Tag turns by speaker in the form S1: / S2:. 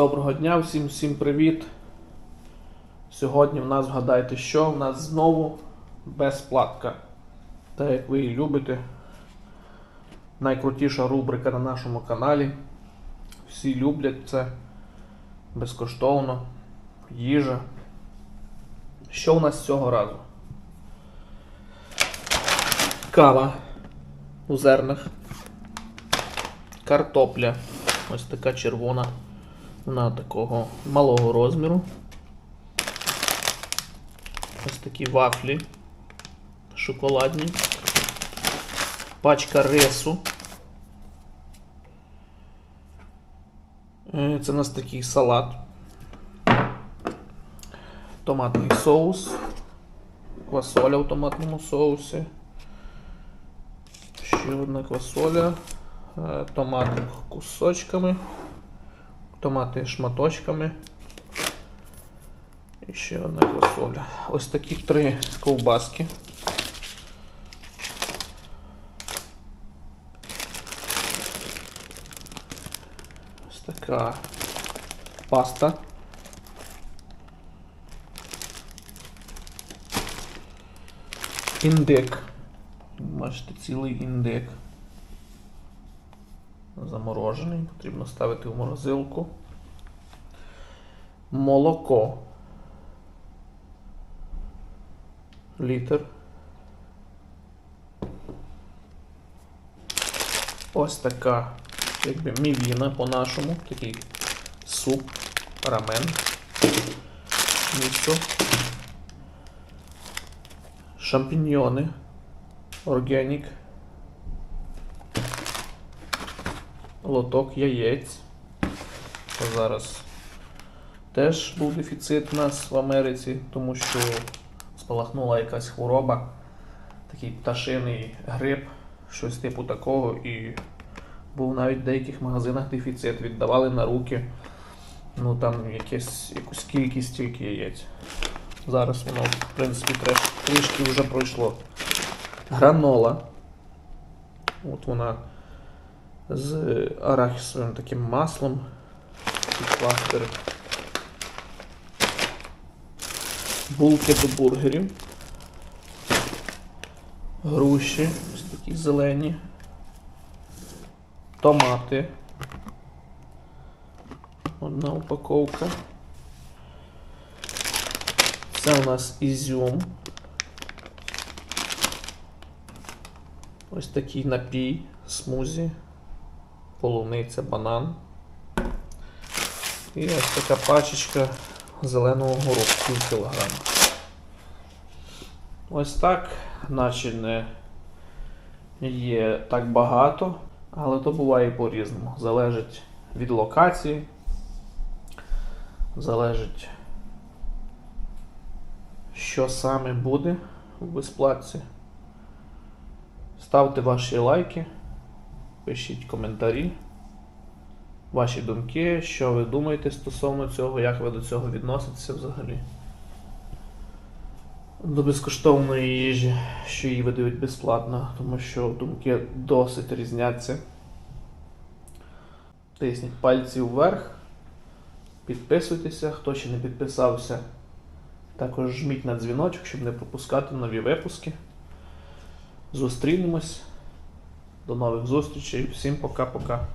S1: Доброго дня, всім всім привіт. Сьогодні в нас вгадайте що? В нас знову безплатка. Так як ви її любите. Найкрутіша рубрика на нашому каналі. Всі люблять це безкоштовно. Їжа. Що у нас цього разу? Кава у зернах. Картопля. Ось така червона. Вона такого малого розміру. Ось такі вафлі шоколадні. Пачка рису. Е, Це у нас такий салат. Томатний соус. Квасоля в томатному соусі. Ще одна квасоля. Е, Томати кусочками. Томати шматочками. І ще одна квасоля. Ось такі три ковбаски. Ось така паста. Індик. Бачите, цілий індик. Заморожений, потрібно ставити в морозилку. Молоко. Літр. Ось така, якби мівіна по-нашому, такий суп, рамен. Місо. Шампіньйони. Органік. Лоток яєць. Зараз теж був дефіцит у нас в Америці, тому що спалахнула якась хвороба, такий пташиний грип, щось типу такого, і був навіть в деяких магазинах дефіцит, віддавали на руки. Ну там якесь, якусь кількість тільки яєць. Зараз воно, в принципі, трішки вже пройшло. Гранола. От вона з арахісовим таким маслом. Такі кластери. Булки до бургерів. Груші, ось такі зелені. Томати. Одна упаковка. Це у нас ізюм. Ось такий напій, смузі, полуниця, банан. І ось така пачечка зеленого горошку пів кілограма. Ось так, наче не є так багато, але то буває по-різному. Залежить від локації, залежить, що саме буде в безплатці. Ставте ваші лайки, пишіть коментарі, ваші думки, що ви думаєте стосовно цього, як ви до цього відноситеся взагалі. До безкоштовної їжі, що її видають безплатно, тому що думки досить різняться. Тисніть пальці вверх, підписуйтеся, хто ще не підписався. Також жміть на дзвіночок, щоб не пропускати нові випуски. Зустрінемось. До нових зустрічей. Всім пока-пока.